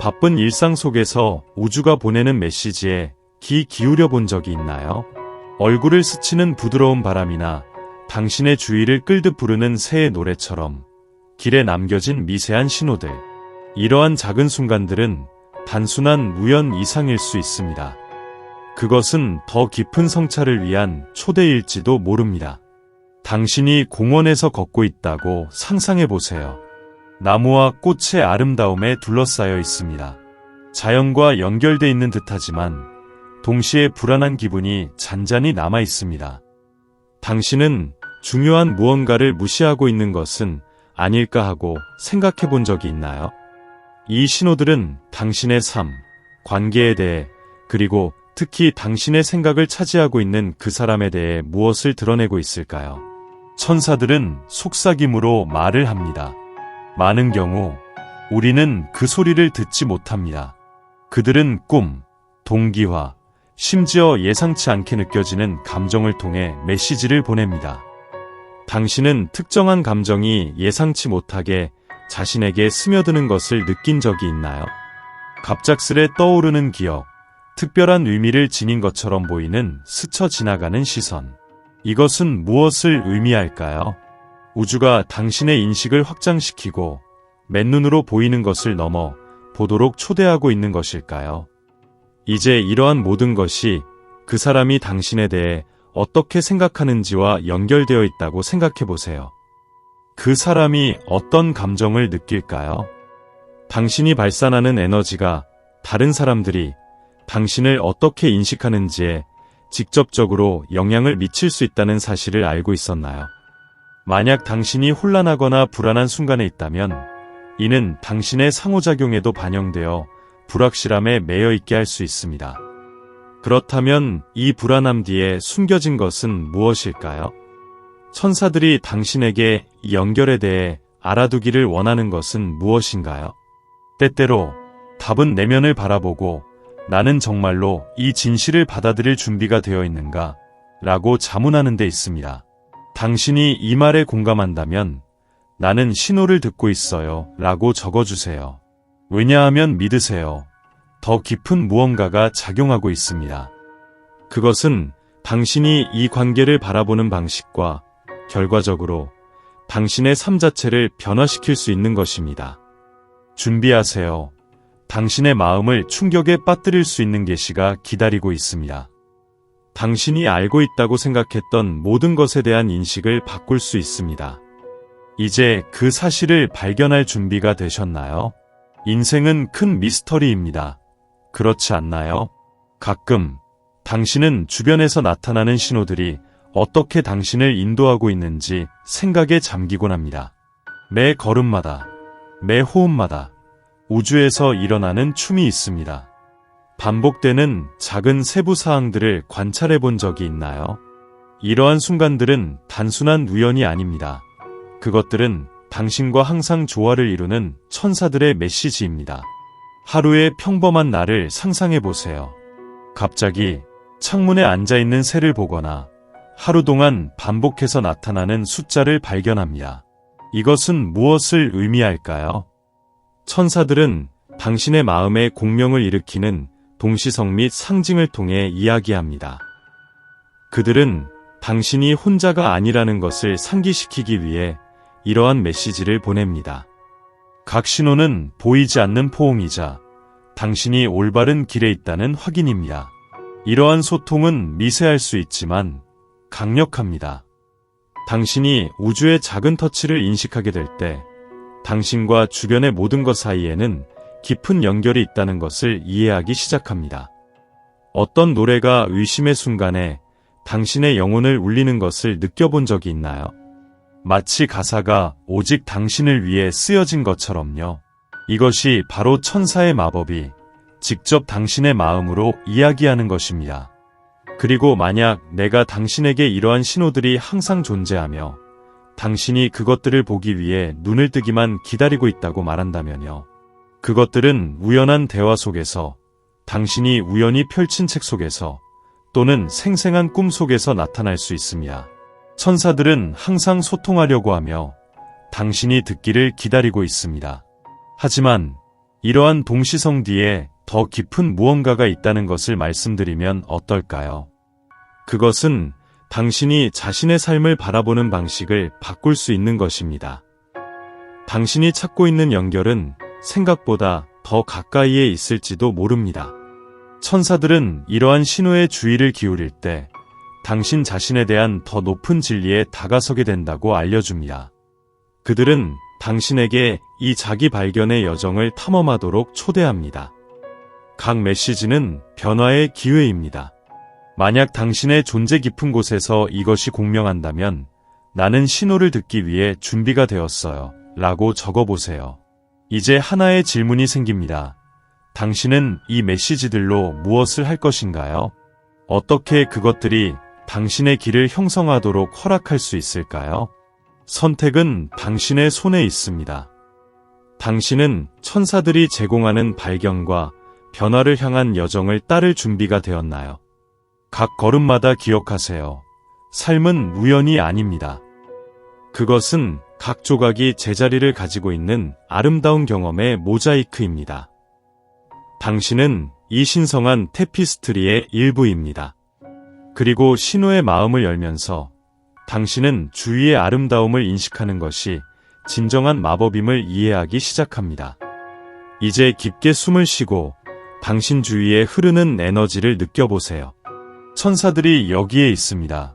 바쁜 일상 속에서 우주가 보내는 메시지에 귀 기울여 본 적이 있나요? 얼굴을 스치는 부드러운 바람이나 당신의 주의를 끌듯 부르는 새의 노래처럼 길에 남겨진 미세한 신호들. 이러한 작은 순간들은 단순한 우연 이상일 수 있습니다. 그것은 더 깊은 성찰을 위한 초대일지도 모릅니다. 당신이 공원에서 걷고 있다고 상상해 보세요. 나무와 꽃의 아름다움에 둘러싸여 있습니다. 자연과 연결돼 있는 듯하지만 동시에 불안한 기분이 잔잔히 남아 있습니다. 당신은 중요한 무언가를 무시하고 있는 것은 아닐까 하고 생각해 본 적이 있나요? 이 신호들은 당신의 삶, 관계에 대해 그리고 특히 당신의 생각을 차지하고 있는 그 사람에 대해 무엇을 드러내고 있을까요? 천사들은 속삭임으로 말을 합니다. 많은 경우 우리는 그 소리를 듣지 못합니다. 그들은 꿈, 동기화, 심지어 예상치 않게 느껴지는 감정을 통해 메시지를 보냅니다. 당신은 특정한 감정이 예상치 못하게 자신에게 스며드는 것을 느낀 적이 있나요? 갑작스레 떠오르는 기억, 특별한 의미를 지닌 것처럼 보이는 스쳐 지나가는 시선. 이것은 무엇을 의미할까요? 우주가 당신의 인식을 확장시키고 맨눈으로 보이는 것을 넘어 보도록 초대하고 있는 것일까요? 이제 이러한 모든 것이 그 사람이 당신에 대해 어떻게 생각하는지와 연결되어 있다고 생각해 보세요. 그 사람이 어떤 감정을 느낄까요? 당신이 발산하는 에너지가 다른 사람들이 당신을 어떻게 인식하는지에 직접적으로 영향을 미칠 수 있다는 사실을 알고 있었나요? 만약 당신이 혼란하거나 불안한 순간에 있다면 이는 당신의 상호작용에도 반영되어 불확실함에 매여 있게 할 수 있습니다. 그렇다면 이 불안함 뒤에 숨겨진 것은 무엇일까요? 천사들이 당신에게 이 연결에 대해 알아두기를 원하는 것은 무엇인가요? 때때로 답은 내면을 바라보고 나는 정말로 이 진실을 받아들일 준비가 되어 있는가? 라고 자문하는 데 있습니다. 당신이 이 말에 공감한다면 나는 신호를 듣고 있어요. 라고 적어주세요. 왜냐하면 믿으세요. 더 깊은 무언가가 작용하고 있습니다. 그것은 당신이 이 관계를 바라보는 방식과 결과적으로 당신의 삶 자체를 변화시킬 수 있는 것입니다. 준비하세요. 당신의 마음을 충격에 빠뜨릴 수 있는 계시가 기다리고 있습니다. 당신이 알고 있다고 생각했던 모든 것에 대한 인식을 바꿀 수 있습니다. 이제 그 사실을 발견할 준비가 되셨나요? 인생은 큰 미스터리입니다. 그렇지 않나요? 가끔 당신은 주변에서 나타나는 신호들이 어떻게 당신을 인도하고 있는지 생각에 잠기곤 합니다. 매 걸음마다, 매 호흡마다 우주에서 일어나는 춤이 있습니다. 반복되는 작은 세부 사항들을 관찰해 본 적이 있나요? 이러한 순간들은 단순한 우연이 아닙니다. 그것들은 당신과 항상 조화를 이루는 천사들의 메시지입니다. 하루의 평범한 날을 상상해 보세요. 갑자기 창문에 앉아 있는 새를 보거나 하루 동안 반복해서 나타나는 숫자를 발견합니다. 이것은 무엇을 의미할까요? 천사들은 당신의 마음에 공명을 일으키는 동시성 및 상징을 통해 이야기합니다. 그들은 당신이 혼자가 아니라는 것을 상기시키기 위해 이러한 메시지를 보냅니다. 각 신호는 보이지 않는 포옹이자 당신이 올바른 길에 있다는 확인입니다. 이러한 소통은 미세할 수 있지만 강력합니다. 당신이 우주의 작은 터치를 인식하게 될 때 당신과 주변의 모든 것 사이에는 깊은 연결이 있다는 것을 이해하기 시작합니다. 어떤 노래가 의심의 순간에 당신의 영혼을 울리는 것을 느껴본 적이 있나요? 마치 가사가 오직 당신을 위해 쓰여진 것처럼요. 이것이 바로 천사의 마법이 직접 당신의 마음으로 이야기하는 것입니다. 그리고 만약 내가 당신에게 이러한 신호들이 항상 존재하며 당신이 그것들을 보기 위해 눈을 뜨기만 기다리고 있다고 말한다면요. 그것들은 우연한 대화 속에서 당신이 우연히 펼친 책 속에서 또는 생생한 꿈 속에서 나타날 수 있습니다. 천사들은 항상 소통하려고 하며 당신이 듣기를 기다리고 있습니다. 하지만 이러한 동시성 뒤에 더 깊은 무언가가 있다는 것을 말씀드리면 어떨까요? 그것은 당신이 자신의 삶을 바라보는 방식을 바꿀 수 있는 것입니다. 당신이 찾고 있는 연결은 생각보다 더 가까이에 있을지도 모릅니다. 천사들은 이러한 신호에 주의를 기울일 때 당신 자신에 대한 더 높은 진리에 다가서게 된다고 알려줍니다. 그들은 당신에게 이 자기 발견의 여정을 탐험하도록 초대합니다. 각 메시지는 변화의 기회입니다. 만약 당신의 존재 깊은 곳에서 이것이 공명한다면 나는 신호를 듣기 위해 준비가 되었어요. 라고 적어보세요. 이제 하나의 질문이 생깁니다. 당신은 이 메시지들로 무엇을 할 것인가요? 어떻게 그것들이 당신의 길을 형성하도록 허락할 수 있을까요? 선택은 당신의 손에 있습니다. 당신은 천사들이 제공하는 발견과 변화를 향한 여정을 따를 준비가 되었나요? 각 걸음마다 기억하세요. 삶은 우연이 아닙니다. 그것은 각 조각이 제자리를 가지고 있는 아름다운 경험의 모자이크입니다. 당신은 이 신성한 테피스트리의 일부입니다. 그리고 신호의 마음을 열면서 당신은 주위의 아름다움을 인식하는 것이 진정한 마법임을 이해하기 시작합니다. 이제 깊게 숨을 쉬고 당신 주위에 흐르는 에너지를 느껴보세요. 천사들이 여기에 있습니다.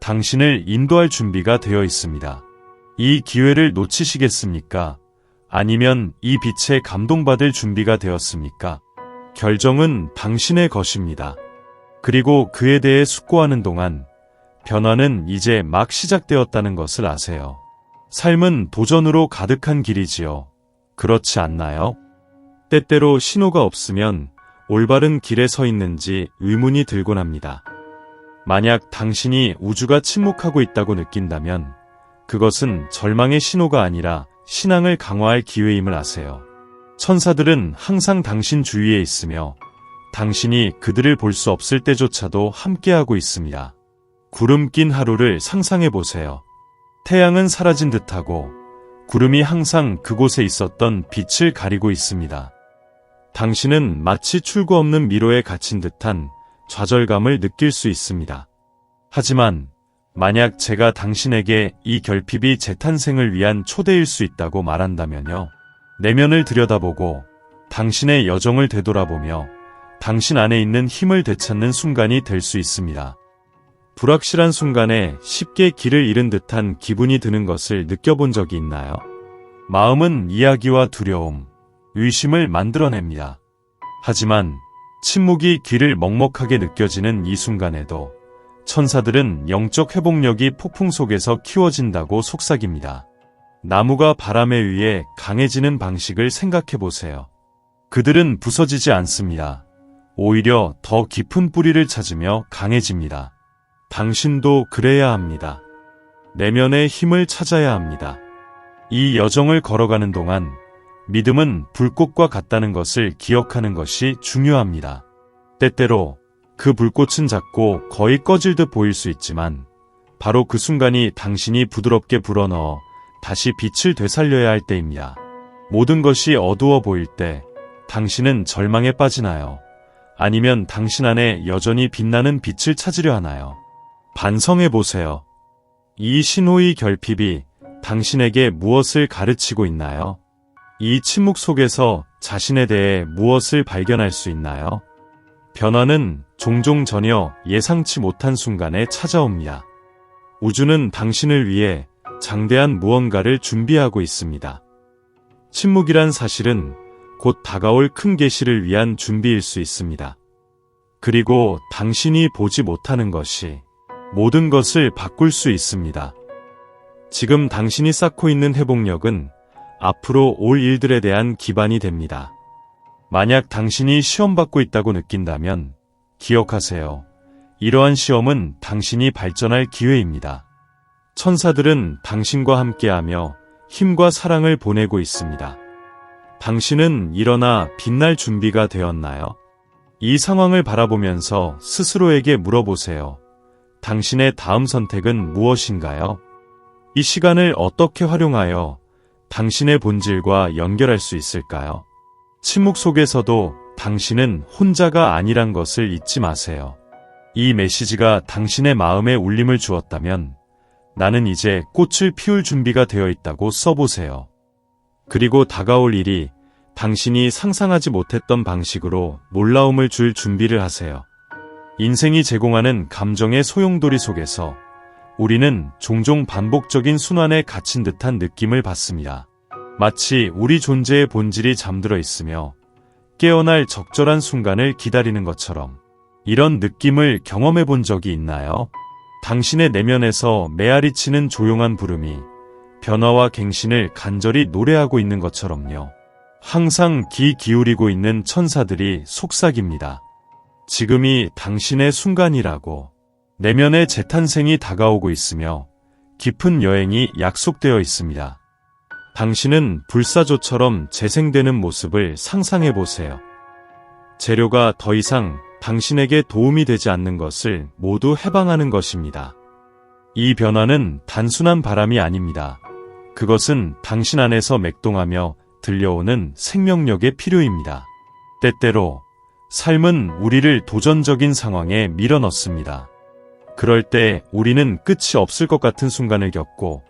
당신을 인도할 준비가 되어 있습니다. 이 기회를 놓치시겠습니까? 아니면 이 빛에 감동받을 준비가 되었습니까? 결정은 당신의 것입니다. 그리고 그에 대해 숙고하는 동안 변화는 이제 막 시작되었다는 것을 아세요. 삶은 도전으로 가득한 길이지요. 그렇지 않나요? 때때로 신호가 없으면 올바른 길에 서 있는지 의문이 들곤 합니다. 만약 당신이 우주가 침묵하고 있다고 느낀다면 그것은 절망의 신호가 아니라 신앙을 강화할 기회임을 아세요. 천사들은 항상 당신 주위에 있으며 당신이 그들을 볼 수 없을 때조차도 함께하고 있습니다. 구름 낀 하루를 상상해 보세요. 태양은 사라진 듯하고 구름이 항상 그곳에 있었던 빛을 가리고 있습니다. 당신은 마치 출구 없는 미로에 갇힌 듯한 좌절감을 느낄 수 있습니다. 하지만 만약 제가 당신에게 이 결핍이 재탄생을 위한 초대일 수 있다고 말한다면요. 내면을 들여다보고 당신의 여정을 되돌아보며 당신 안에 있는 힘을 되찾는 순간이 될 수 있습니다. 불확실한 순간에 쉽게 길을 잃은 듯한 기분이 드는 것을 느껴본 적이 있나요? 마음은 이야기와 두려움, 의심을 만들어냅니다. 하지만 침묵이 귀를 먹먹하게 느껴지는 이 순간에도 천사들은 영적 회복력이 폭풍 속에서 키워진다고 속삭입니다. 나무가 바람에 의해 강해지는 방식을 생각해 보세요. 그들은 부서지지 않습니다. 오히려 더 깊은 뿌리를 찾으며 강해집니다. 당신도 그래야 합니다. 내면의 힘을 찾아야 합니다. 이 여정을 걸어가는 동안 믿음은 불꽃과 같다는 것을 기억하는 것이 중요합니다. 때때로 그 불꽃은 작고 거의 꺼질 듯 보일 수 있지만 바로 그 순간이 당신이 부드럽게 불어넣어 다시 빛을 되살려야 할 때입니다. 모든 것이 어두워 보일 때 당신은 절망에 빠지나요? 아니면 당신 안에 여전히 빛나는 빛을 찾으려 하나요? 반성해 보세요. 이 신호의 결핍이 당신에게 무엇을 가르치고 있나요? 이 침묵 속에서 자신에 대해 무엇을 발견할 수 있나요? 변화는 종종 전혀 예상치 못한 순간에 찾아옵니다. 우주는 당신을 위해 장대한 무언가를 준비하고 있습니다. 침묵이란 사실은 곧 다가올 큰 계시를 위한 준비일 수 있습니다. 그리고 당신이 보지 못하는 것이 모든 것을 바꿀 수 있습니다. 지금 당신이 쌓고 있는 회복력은 앞으로 올 일들에 대한 기반이 됩니다. 만약 당신이 시험받고 있다고 느낀다면 기억하세요. 이러한 시험은 당신이 발전할 기회입니다. 천사들은 당신과 함께하며 힘과 사랑을 보내고 있습니다. 당신은 일어나 빛날 준비가 되었나요? 이 상황을 바라보면서 스스로에게 물어보세요. 당신의 다음 선택은 무엇인가요? 이 시간을 어떻게 활용하여 당신의 본질과 연결할 수 있을까요? 침묵 속에서도 당신은 혼자가 아니란 것을 잊지 마세요. 이 메시지가 당신의 마음에 울림을 주었다면 나는 이제 꽃을 피울 준비가 되어 있다고 써보세요. 그리고 다가올 일이 당신이 상상하지 못했던 방식으로 놀라움을 줄 준비를 하세요. 인생이 제공하는 감정의 소용돌이 속에서 우리는 종종 반복적인 순환에 갇힌 듯한 느낌을 받습니다. 마치 우리 존재의 본질이 잠들어 있으며 깨어날 적절한 순간을 기다리는 것처럼 이런 느낌을 경험해 본 적이 있나요? 당신의 내면에서 메아리 치는 조용한 부름이 변화와 갱신을 간절히 노래하고 있는 것처럼요. 항상 귀 기울이고 있는 천사들이 속삭입니다. 지금이 당신의 순간이라고 내면의 재탄생이 다가오고 있으며 깊은 여행이 약속되어 있습니다. 당신은 불사조처럼 재생되는 모습을 상상해 보세요. 재료가 더 이상 당신에게 도움이 되지 않는 것을 모두 해방하는 것입니다. 이 변화는 단순한 바람이 아닙니다. 그것은 당신 안에서 맥동하며 들려오는 생명력의 필요입니다. 때때로 삶은 우리를 도전적인 상황에 밀어넣습니다. 그럴 때 우리는 끝이 없을 것 같은 순간을 겪고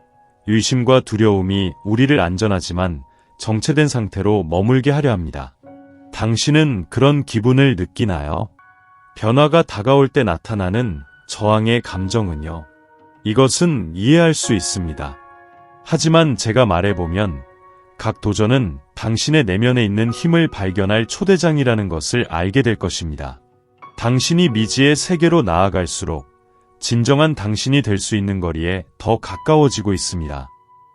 유심과 두려움이 우리를 안전하지만 정체된 상태로 머물게 하려 합니다. 당신은 그런 기분을 느끼나요? 변화가 다가올 때 나타나는 저항의 감정은요. 이것은 이해할 수 있습니다. 하지만 제가 말해보면 각 도전은 당신의 내면에 있는 힘을 발견할 초대장이라는 것을 알게 될 것입니다. 당신이 미지의 세계로 나아갈수록 진정한 당신이 될 수 있는 거리에 더 가까워지고 있습니다.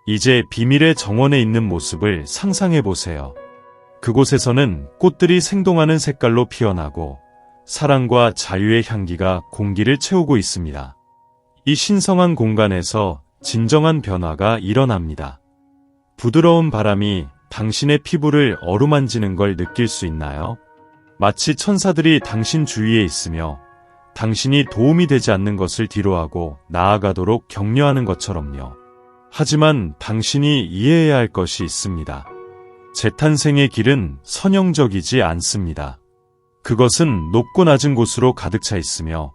이제 비밀의 정원에 있는 모습을 상상해 보세요. 그곳에서는 꽃들이 생동하는 색깔로 피어나고 사랑과 자유의 향기가 공기를 채우고 있습니다. 이 신성한 공간에서 진정한 변화가 일어납니다. 부드러운 바람이 당신의 피부를 어루만지는 걸 느낄 수 있나요? 마치 천사들이 당신 주위에 있으며 당신이 도움이 되지 않는 것을 뒤로하고 나아가도록 격려하는 것처럼요. 하지만 당신이 이해해야 할 것이 있습니다. 재탄생의 길은 선형적이지 않습니다. 그것은 높고 낮은 곳으로 가득 차 있으며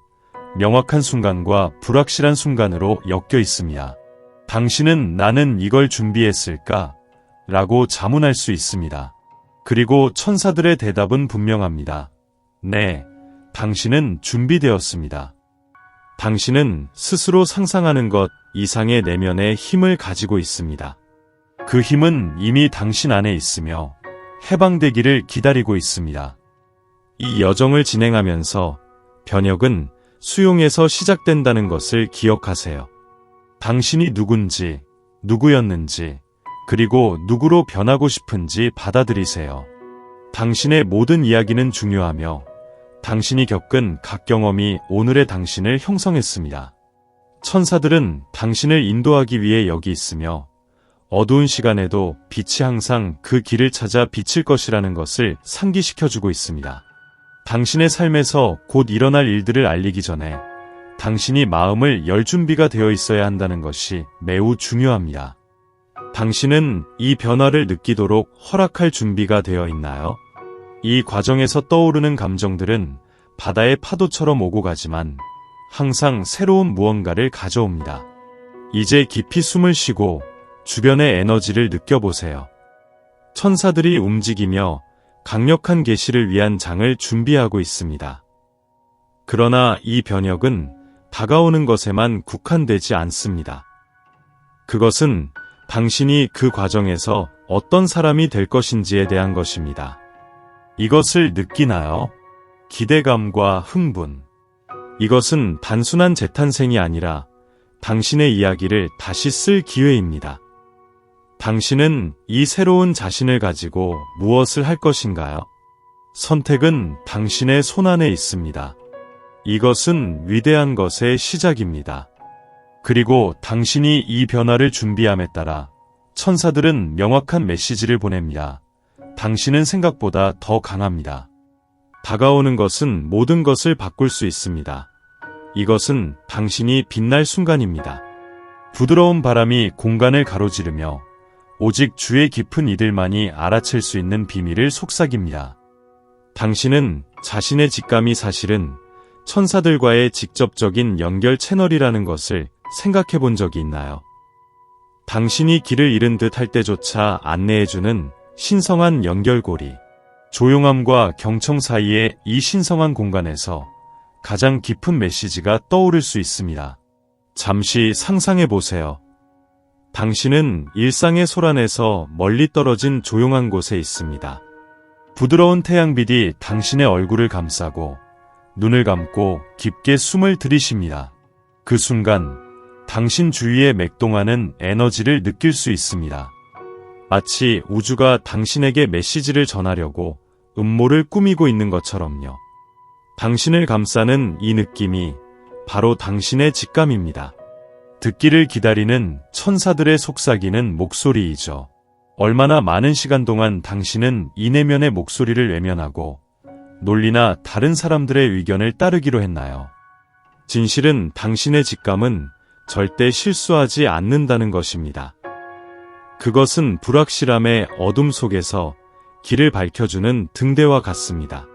명확한 순간과 불확실한 순간으로 엮여 있습니다. 당신은 나는 이걸 준비했을까? 라고 자문할 수 있습니다. 그리고 천사들의 대답은 분명합니다. 네, 당신은 준비되었습니다. 당신은 스스로 상상하는 것 이상의 내면의 힘을 가지고 있습니다. 그 힘은 이미 당신 안에 있으며 해방되기를 기다리고 있습니다. 이 여정을 진행하면서 변혁은 수용에서 시작된다는 것을 기억하세요. 당신이 누군지, 누구였는지, 그리고 누구로 변하고 싶은지 받아들이세요. 당신의 모든 이야기는 중요하며 당신이 겪은 각 경험이 오늘의 당신을 형성했습니다. 천사들은 당신을 인도하기 위해 여기 있으며 어두운 시간에도 빛이 항상 그 길을 찾아 비칠 것이라는 것을 상기시켜주고 있습니다. 당신의 삶에서 곧 일어날 일들을 알리기 전에 당신이 마음을 열 준비가 되어 있어야 한다는 것이 매우 중요합니다. 당신은 이 변화를 느끼도록 허락할 준비가 되어 있나요? 이 과정에서 떠오르는 감정들은 바다의 파도처럼 오고 가지만 항상 새로운 무언가를 가져옵니다. 이제 깊이 숨을 쉬고 주변의 에너지를 느껴보세요. 천사들이 움직이며 강력한 계시를 위한 장을 준비하고 있습니다. 그러나 이 변혁은 다가오는 것에만 국한되지 않습니다. 그것은 당신이 그 과정에서 어떤 사람이 될 것인지에 대한 것입니다. 이것을 느끼나요? 기대감과 흥분. 이것은 단순한 재탄생이 아니라 당신의 이야기를 다시 쓸 기회입니다. 당신은 이 새로운 자신을 가지고 무엇을 할 것인가요? 선택은 당신의 손안에 있습니다. 이것은 위대한 것의 시작입니다. 그리고 당신이 이 변화를 준비함에 따라 천사들은 명확한 메시지를 보냅니다. 당신은 생각보다 더 강합니다. 다가오는 것은 모든 것을 바꿀 수 있습니다. 이것은 당신이 빛날 순간입니다. 부드러운 바람이 공간을 가로지르며 오직 주의 깊은 이들만이 알아챌 수 있는 비밀을 속삭입니다. 당신은 자신의 직감이 사실은 천사들과의 직접적인 연결 채널이라는 것을 생각해 본 적이 있나요? 당신이 길을 잃은 듯 할 때조차 안내해주는 신성한 연결고리. 조용함과 경청 사이의 이 신성한 공간에서 가장 깊은 메시지가 떠오를 수 있습니다. 잠시 상상해 보세요. 당신은 일상의 소란에서 멀리 떨어진 조용한 곳에 있습니다. 부드러운 태양빛이 당신의 얼굴을 감싸고 눈을 감고 깊게 숨을 들이쉽니다. 그 순간 당신 주위에 맥동하는 에너지를 느낄 수 있습니다. 마치 우주가 당신에게 메시지를 전하려고 음모를 꾸미고 있는 것처럼요. 당신을 감싸는 이 느낌이 바로 당신의 직감입니다. 듣기를 기다리는 천사들의 속삭이는 목소리이죠. 얼마나 많은 시간 동안 당신은 이 내면의 목소리를 외면하고 논리나 다른 사람들의 의견을 따르기로 했나요? 진실은 당신의 직감은 절대 실수하지 않는다는 것입니다. 그것은 불확실함의 어둠 속에서 길을 밝혀주는 등대와 같습니다.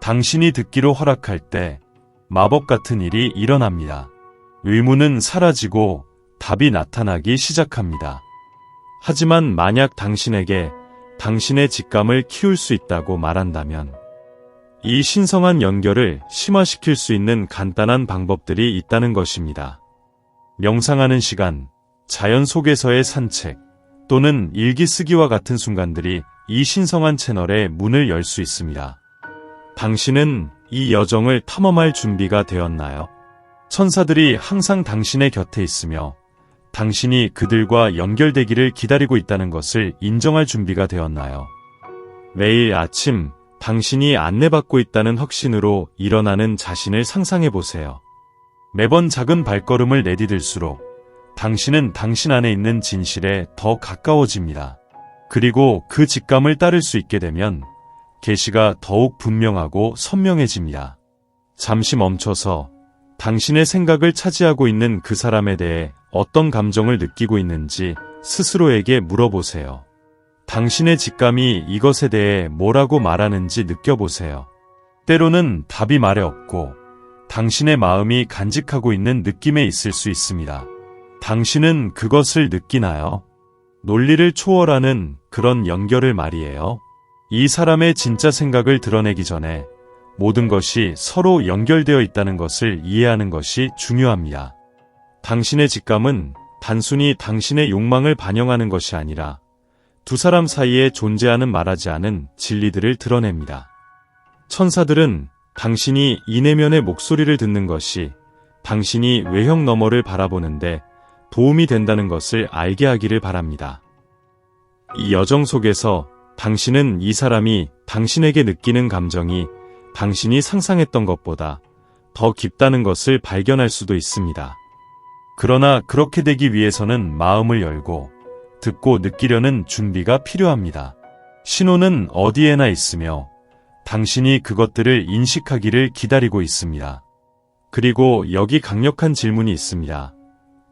당신이 듣기로 허락할 때 마법 같은 일이 일어납니다. 의문은 사라지고 답이 나타나기 시작합니다. 하지만 만약 당신에게 당신의 직감을 키울 수 있다고 말한다면 이 신성한 연결을 심화시킬 수 있는 간단한 방법들이 있다는 것입니다. 명상하는 시간, 자연 속에서의 산책, 또는 일기 쓰기와 같은 순간들이 이 신성한 채널의 문을 열 수 있습니다. 당신은 이 여정을 탐험할 준비가 되었나요? 천사들이 항상 당신의 곁에 있으며 당신이 그들과 연결되기를 기다리고 있다는 것을 인정할 준비가 되었나요? 매일 아침 당신이 안내받고 있다는 확신으로 일어나는 자신을 상상해 보세요. 매번 작은 발걸음을 내디딜수록 당신은 당신 안에 있는 진실에 더 가까워집니다. 그리고 그 직감을 따를 수 있게 되면 계시가 더욱 분명하고 선명해집니다. 잠시 멈춰서 당신의 생각을 차지하고 있는 그 사람에 대해 어떤 감정을 느끼고 있는지 스스로에게 물어보세요. 당신의 직감이 이것에 대해 뭐라고 말하는지 느껴보세요. 때로는 답이 말에 없고 당신의 마음이 간직하고 있는 느낌에 있을 수 있습니다. 당신은 그것을 느끼나요? 논리를 초월하는 그런 연결을 말이에요. 이 사람의 진짜 생각을 드러내기 전에 모든 것이 서로 연결되어 있다는 것을 이해하는 것이 중요합니다. 당신의 직감은 단순히 당신의 욕망을 반영하는 것이 아니라 두 사람 사이에 존재하는 말하지 않은 진리들을 드러냅니다. 천사들은 당신이 이 내면의 목소리를 듣는 것이 당신이 외형 너머를 바라보는데 도움이 된다는 것을 알게 하기를 바랍니다. 이 여정 속에서 당신은 이 사람이 당신에게 느끼는 감정이 당신이 상상했던 것보다 더 깊다는 것을 발견할 수도 있습니다. 그러나 그렇게 되기 위해서는 마음을 열고 듣고 느끼려는 준비가 필요합니다. 신호는 어디에나 있으며 당신이 그것들을 인식하기를 기다리고 있습니다. 그리고 여기 강력한 질문이 있습니다.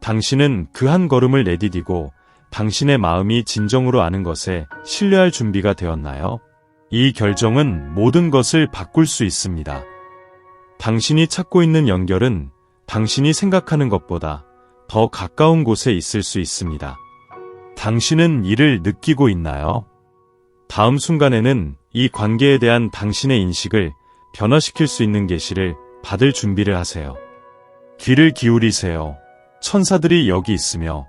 당신은 그 한 걸음을 내디디고 당신의 마음이 진정으로 아는 것에 신뢰할 준비가 되었나요? 이 결정은 모든 것을 바꿀 수 있습니다. 당신이 찾고 있는 연결은 당신이 생각하는 것보다 더 가까운 곳에 있을 수 있습니다. 당신은 이를 느끼고 있나요? 다음 순간에는 이 관계에 대한 당신의 인식을 변화시킬 수 있는 계시를 받을 준비를 하세요. 귀를 기울이세요. 천사들이 여기 있으며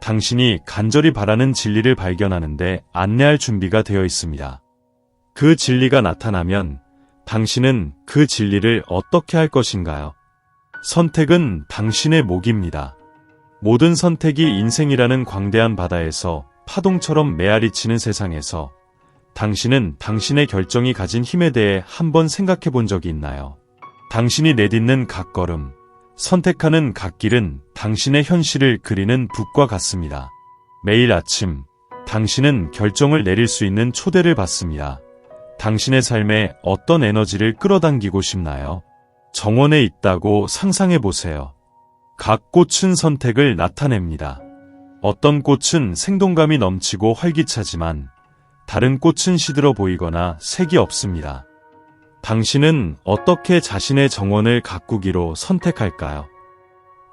당신이 간절히 바라는 진리를 발견하는데 안내할 준비가 되어 있습니다. 그 진리가 나타나면 당신은 그 진리를 어떻게 할 것인가요? 선택은 당신의 목입니다. 모든 선택이 인생이라는 광대한 바다에서 파동처럼 메아리 치는 세상에서 당신은 당신의 결정이 가진 힘에 대해 한번 생각해 본 적이 있나요? 당신이 내딛는 각 걸음, 선택하는 각 길은 당신의 현실을 그리는 붓과 같습니다. 매일 아침 당신은 결정을 내릴 수 있는 초대를 받습니다. 당신의 삶에 어떤 에너지를 끌어당기고 싶나요? 정원에 있다고 상상해 보세요. 각 꽃은 선택을 나타냅니다. 어떤 꽃은 생동감이 넘치고 활기차지만 다른 꽃은 시들어 보이거나 색이 없습니다. 당신은 어떻게 자신의 정원을 가꾸기로 선택할까요?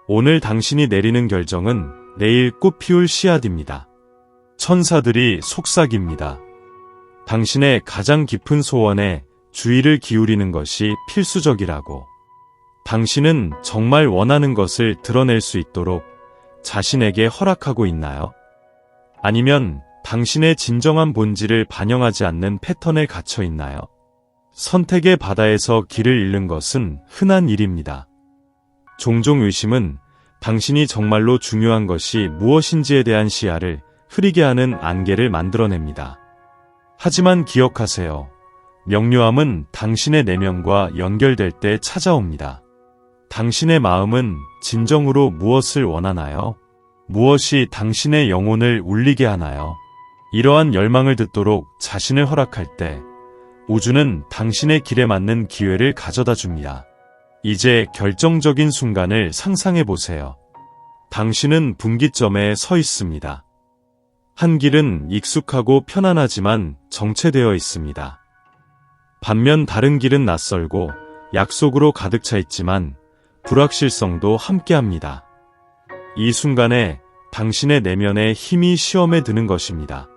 오늘 당신이 내리는 결정은 내일 꽃 피울 씨앗입니다. 천사들이 속삭입니다. 당신의 가장 깊은 소원에 주의를 기울이는 것이 필수적이라고. 당신은 정말 원하는 것을 드러낼 수 있도록 자신에게 허락하고 있나요? 아니면 당신의 진정한 본질을 반영하지 않는 패턴에 갇혀 있나요? 선택의 바다에서 길을 잃는 것은 흔한 일입니다. 종종 의심은 당신이 정말로 중요한 것이 무엇인지에 대한 시야를 흐리게 하는 안개를 만들어냅니다. 하지만 기억하세요. 명료함은 당신의 내면과 연결될 때 찾아옵니다. 당신의 마음은 진정으로 무엇을 원하나요? 무엇이 당신의 영혼을 울리게 하나요? 이러한 열망을 듣도록 자신을 허락할 때 우주는 당신의 길에 맞는 기회를 가져다 줍니다. 이제 결정적인 순간을 상상해 보세요. 당신은 분기점에 서 있습니다. 한 길은 익숙하고 편안하지만 정체되어 있습니다. 반면 다른 길은 낯설고 약속으로 가득 차 있지만 불확실성도 함께합니다. 이 순간에 당신의 내면의 힘이 시험에 드는 것입니다.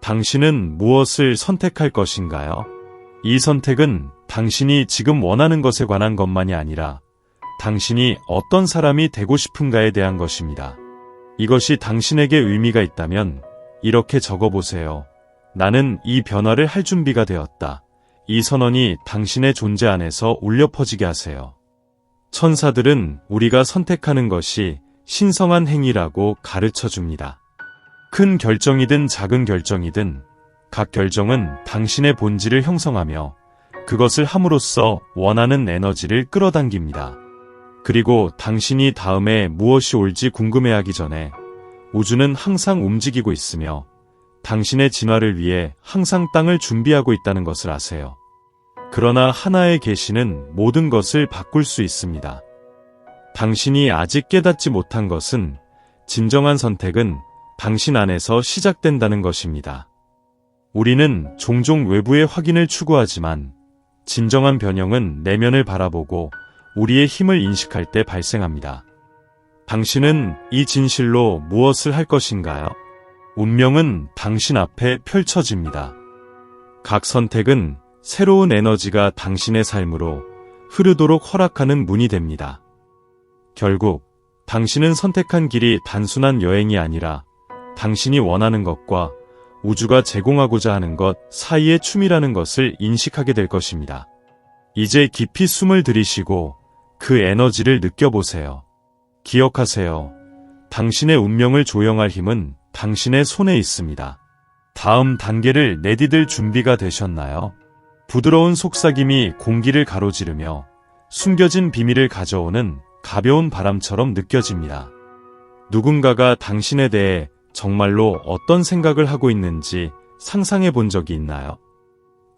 당신은 무엇을 선택할 것인가요? 이 선택은 당신이 지금 원하는 것에 관한 것만이 아니라 당신이 어떤 사람이 되고 싶은가에 대한 것입니다. 이것이 당신에게 의미가 있다면 이렇게 적어보세요. 나는 이 변화를 할 준비가 되었다. 이 선언이 당신의 존재 안에서 울려 퍼지게 하세요. 천사들은 우리가 선택하는 것이 신성한 행위라고 가르쳐 줍니다. 큰 결정이든 작은 결정이든 각 결정은 당신의 본질을 형성하며 그것을 함으로써 원하는 에너지를 끌어당깁니다. 그리고 당신이 다음에 무엇이 올지 궁금해하기 전에 우주는 항상 움직이고 있으며 당신의 진화를 위해 항상 땅을 준비하고 있다는 것을 아세요. 그러나 하나의 계시는 모든 것을 바꿀 수 있습니다. 당신이 아직 깨닫지 못한 것은 진정한 선택은 당신 안에서 시작된다는 것입니다. 우리는 종종 외부의 확인을 추구하지만 진정한 변형은 내면을 바라보고 우리의 힘을 인식할 때 발생합니다. 당신은 이 진실로 무엇을 할 것인가요? 운명은 당신 앞에 펼쳐집니다. 각 선택은 새로운 에너지가 당신의 삶으로 흐르도록 허락하는 문이 됩니다. 결국 당신은 선택한 길이 단순한 여행이 아니라 당신이 원하는 것과 우주가 제공하고자 하는 것 사이의 춤이라는 것을 인식하게 될 것입니다. 이제 깊이 숨을 들이쉬고 그 에너지를 느껴보세요. 기억하세요. 당신의 운명을 조영할 힘은 당신의 손에 있습니다. 다음 단계를 내디딜 준비가 되셨나요? 부드러운 속삭임이 공기를 가로지르며 숨겨진 비밀을 가져오는 가벼운 바람처럼 느껴집니다. 누군가가 당신에 대해 정말로 어떤 생각을 하고 있는지 상상해 본 적이 있나요?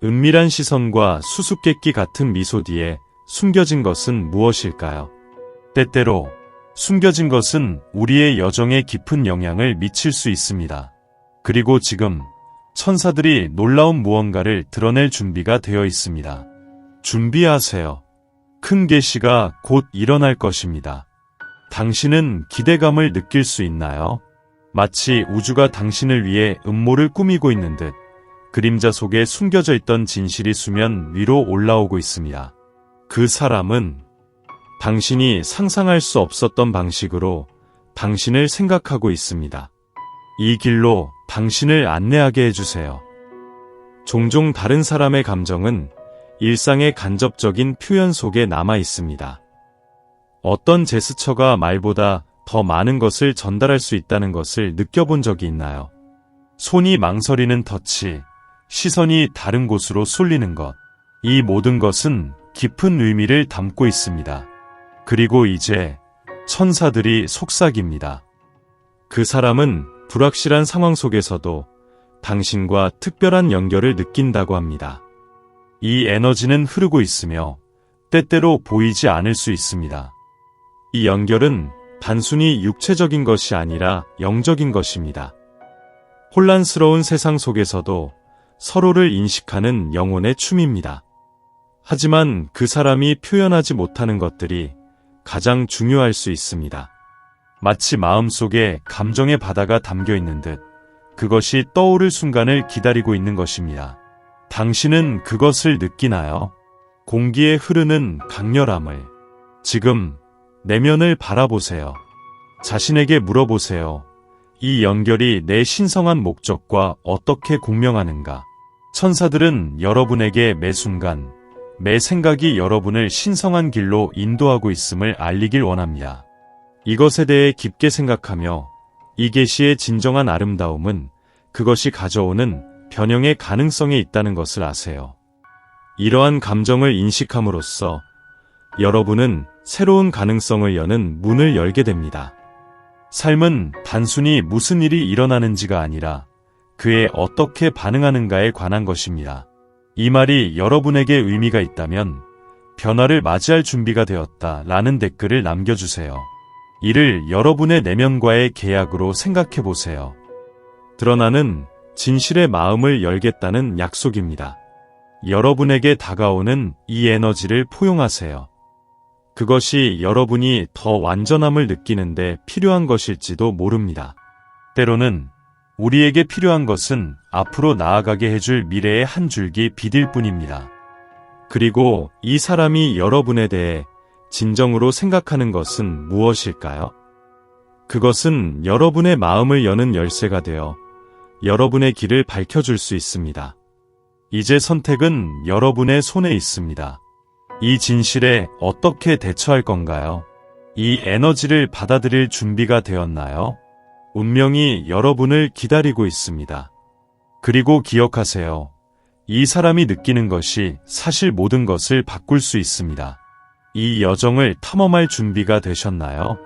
은밀한 시선과 수수께끼 같은 미소 뒤에 숨겨진 것은 무엇일까요? 때때로 숨겨진 것은 우리의 여정에 깊은 영향을 미칠 수 있습니다. 그리고 지금 천사들이 놀라운 무언가를 드러낼 준비가 되어 있습니다. 준비하세요. 큰 계시가 곧 일어날 것입니다. 당신은 기대감을 느낄 수 있나요? 마치 우주가 당신을 위해 음모를 꾸미고 있는 듯 그림자 속에 숨겨져 있던 진실이 수면 위로 올라오고 있습니다. 그 사람은 당신이 상상할 수 없었던 방식으로 당신을 생각하고 있습니다. 이 길로 당신을 안내하게 해주세요. 종종 다른 사람의 감정은 일상의 간접적인 표현 속에 남아 있습니다. 어떤 제스처가 말보다 더 많은 것을 전달할 수 있다는 것을 느껴본 적이 있나요? 손이 망설이는 터치, 시선이 다른 곳으로 쏠리는 것. 이 모든 것은 깊은 의미를 담고 있습니다. 그리고 이제 천사들이 속삭입니다. 그 사람은 불확실한 상황 속에서도 당신과 특별한 연결을 느낀다고 합니다. 이 에너지는 흐르고 있으며 때때로 보이지 않을 수 있습니다. 이 연결은 단순히 육체적인 것이 아니라 영적인 것입니다. 혼란스러운 세상 속에서도 서로를 인식하는 영혼의 춤입니다. 하지만 그 사람이 표현하지 못하는 것들이 가장 중요할 수 있습니다. 마치 마음속에 감정의 바다가 담겨 있는 듯 그것이 떠오를 순간을 기다리고 있는 것입니다. 당신은 그것을 느끼나요? 공기에 흐르는 강렬함을. 지금 내면을 바라보세요. 자신에게 물어보세요. 이 연결이 내 신성한 목적과 어떻게 공명하는가? 천사들은 여러분에게 매 순간, 매 생각이 여러분을 신성한 길로 인도하고 있음을 알리길 원합니다. 이것에 대해 깊게 생각하며 이 계시의 진정한 아름다움은 그것이 가져오는 변형의 가능성에 있다는 것을 아세요. 이러한 감정을 인식함으로써 여러분은 새로운 가능성을 여는 문을 열게 됩니다. 삶은 단순히 무슨 일이 일어나는지가 아니라 그에 어떻게 반응하는가에 관한 것입니다. 이 말이 여러분에게 의미가 있다면 변화를 맞이할 준비가 되었다 라는 댓글을 남겨주세요. 이를 여러분의 내면과의 계약으로 생각해 보세요. 드러나는 진실의 마음을 열겠다는 약속입니다. 여러분에게 다가오는 이 에너지를 포용하세요. 그것이 여러분이 더 완전함을 느끼는데 필요한 것일지도 모릅니다. 때로는 우리에게 필요한 것은 앞으로 나아가게 해줄 미래의 한 줄기 빛일 뿐입니다. 그리고 이 사람이 여러분에 대해 진정으로 생각하는 것은 무엇일까요? 그것은 여러분의 마음을 여는 열쇠가 되어 여러분의 길을 밝혀줄 수 있습니다. 이제 선택은 여러분의 손에 있습니다. 이 진실에 어떻게 대처할 건가요? 이 에너지를 받아들일 준비가 되었나요? 운명이 여러분을 기다리고 있습니다. 그리고 기억하세요. 이 사람이 느끼는 것이 사실 모든 것을 바꿀 수 있습니다. 이 여정을 탐험할 준비가 되셨나요?